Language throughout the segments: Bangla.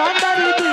ভান্ডারী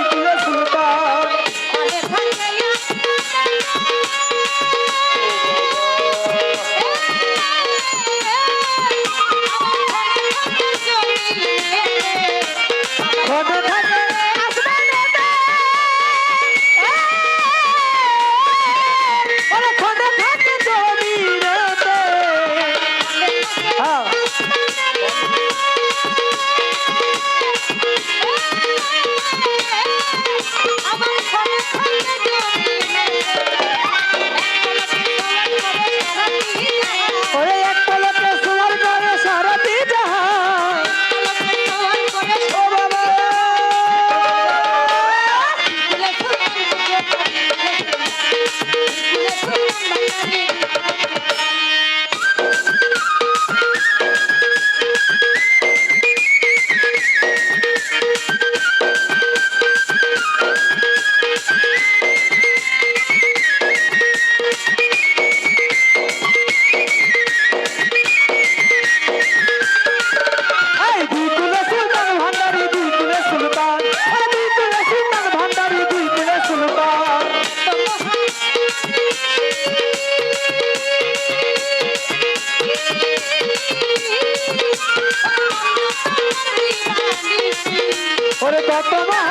তোমার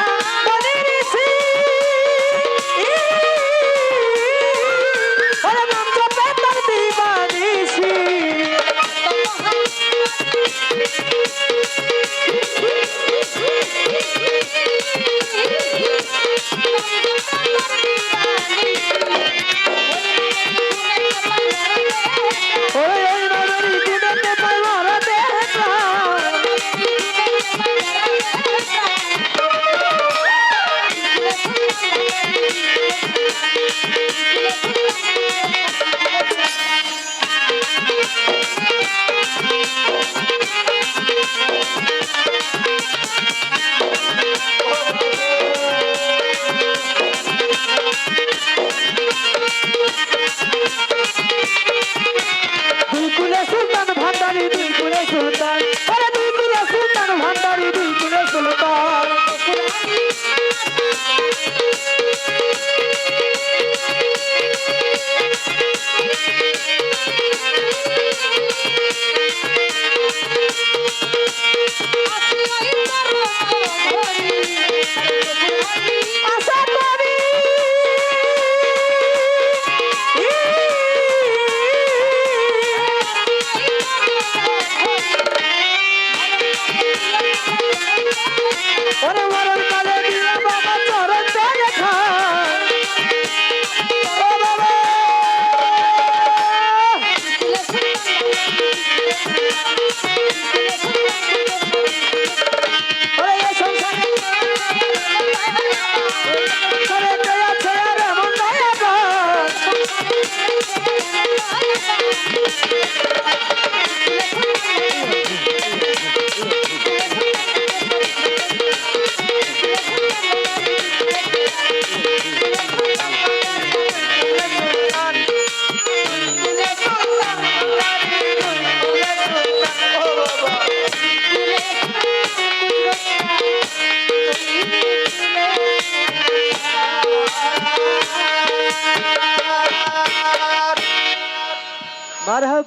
দুলকুলে সুলতান ভান্ডারি দুলকুলে সুলতান। What a, what a, what a. Gotta have